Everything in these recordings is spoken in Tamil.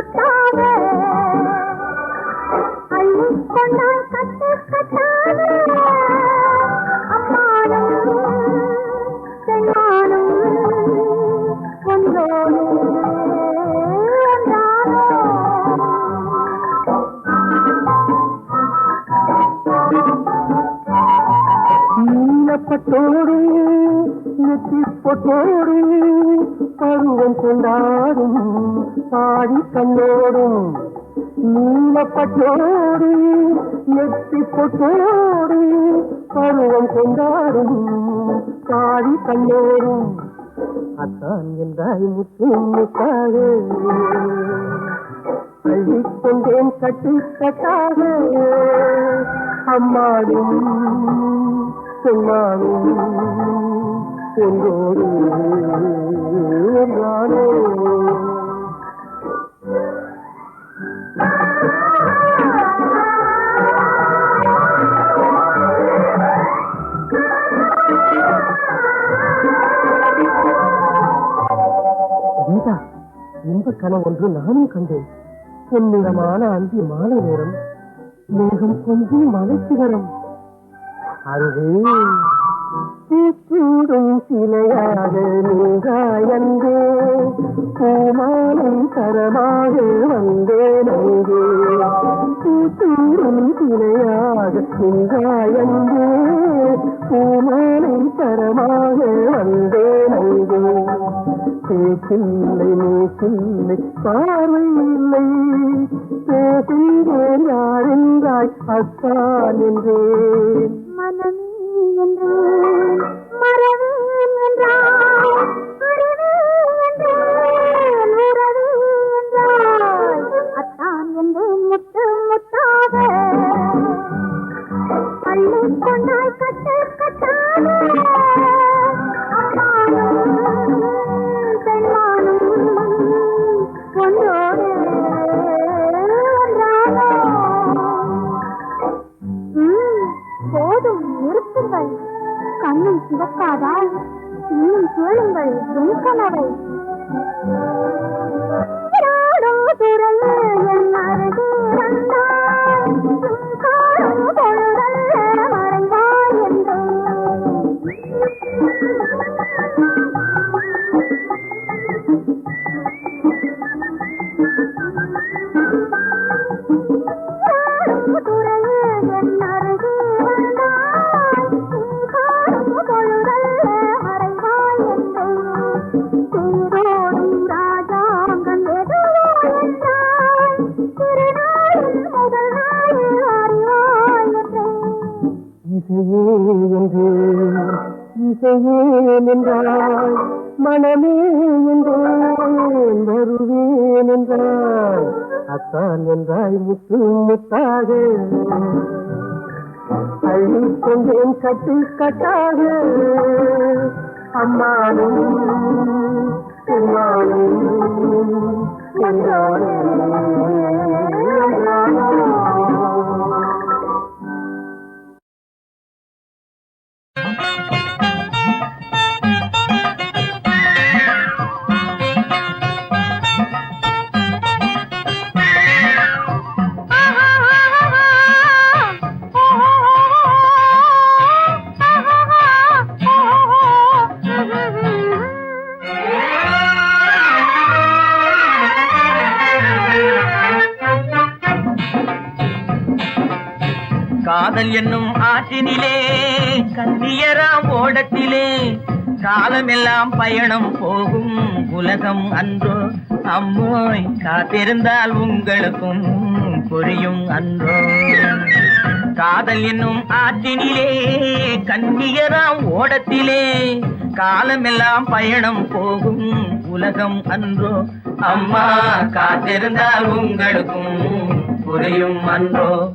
முத்து முத்தாக அள்ளி கொண்டாய் அத்தான் என்றாய் முத்து முத்தாக அள்ளிக்கொண்டேன் கட்டு கட்டாக அம்மாடும் சொன்னாலும் ஒன்றோடு ஒன்றானோ இன்ப கனவு ஒன்று நானும் கண்டேன். பொன்னிறமான அந்தி மாலை நேரம் மேகம் கொஞ்சம் மலைக்கு வரும். அங்கே பூச்சூடும் சிலையாக நீங்காயந்தே பூமாலை தரமாக வந்தேன் அங்கே. பூச்சூடும் சிலையாக நீங்காயந்தே பூமாலை தரமாக வந்தேன் அங்கே. பேசில்லை மூச்சில்லை பார்வை இல்லை பேசுகிறேன் யாரென்றாய் அத்தான் என்றேன். மனமே என்றேன் bye. பெருமானும் என்றானே காலமெல்லாம் பயணம் போகும் உலகம் அன்றோ. அம்மோய் காத்திருந்தால் உங்களுக்கும் புரியும் அன்றோ. காதல் என்னும் ஆற்றினிலே கண்ணியராம் ஓடத்திலே. காலமெல்லாம் பயணம் போகும் உலகம் அன்றோ. அம்மா காத்திருந்தால் உங்களுக்கும் புரியும் அன்றோ.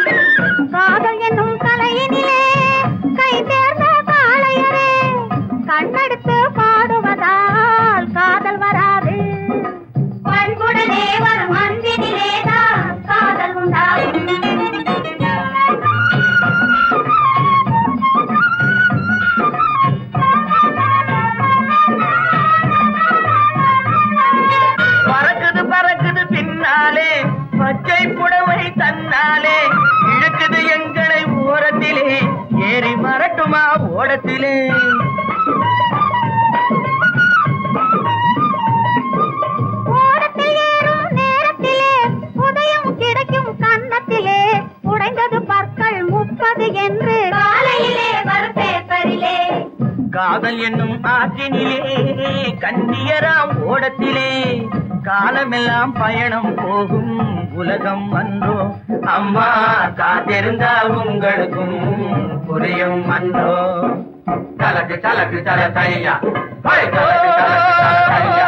ஓட்டமா ஓடத்திலே. காதல் என்னும் ஆற்றினிலே கண்ணியராம் ஓடத்திலே. காலமெல்லாம் பயணம் போகும் உலகம் அன்றோ அம்மா காத்திருந்தால் உங்களுக்கும் కురియుమ్మంటూ తలకి తలకి తల తయ్య తలకి తలకి తల తయ్య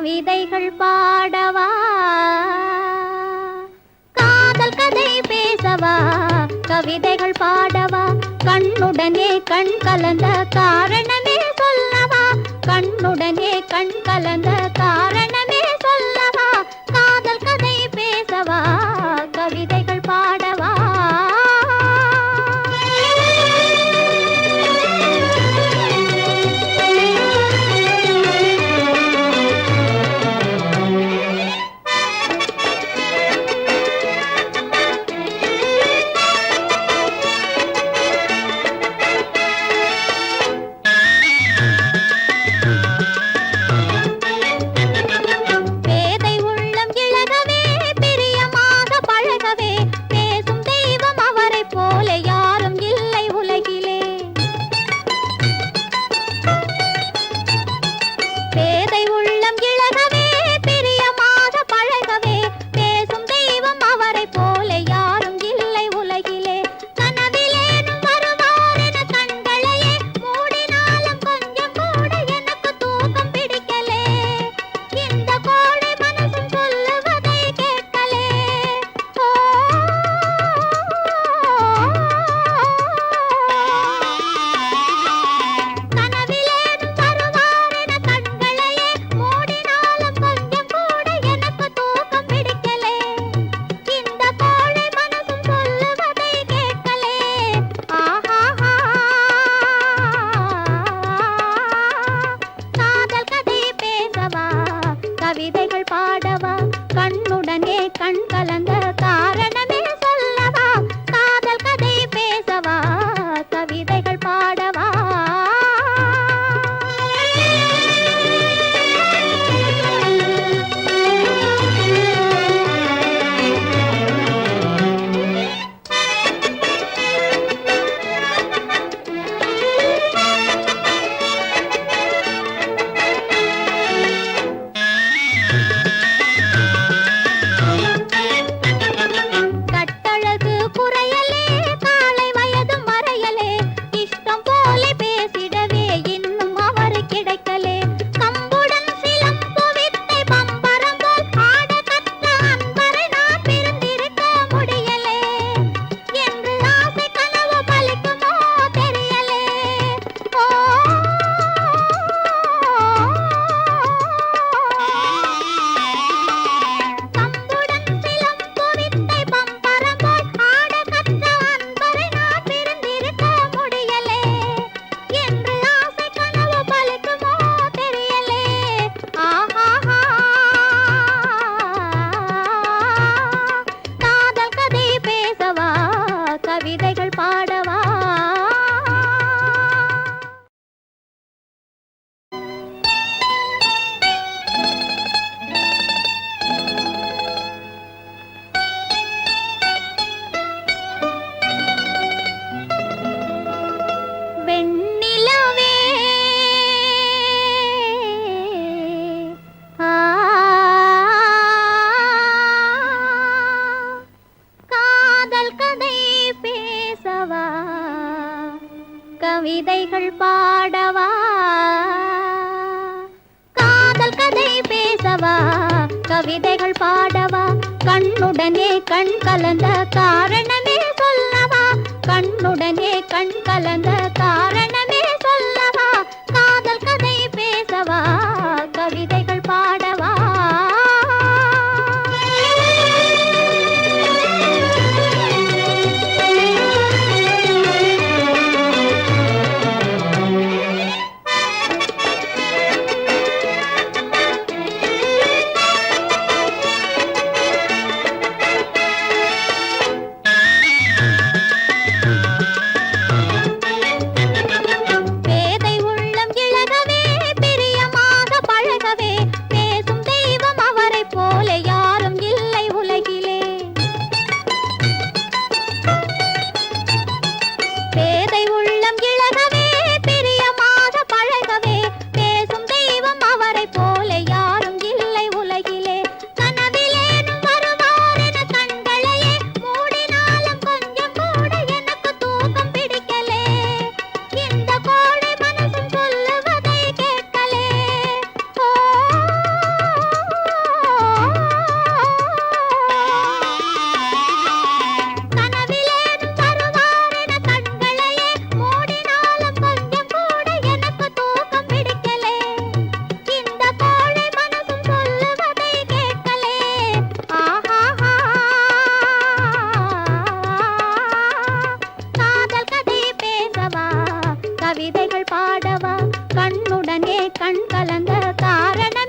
கவிதைகள் பாடவா? காதல் கதை பேசவா? கவிதைகள் பாடவா? கண்ணுடனே கண் கலந்த காரணமே சொல்லவா? கண்ணுடனே கண் கலந்த காரணம் கலந்த காரணம்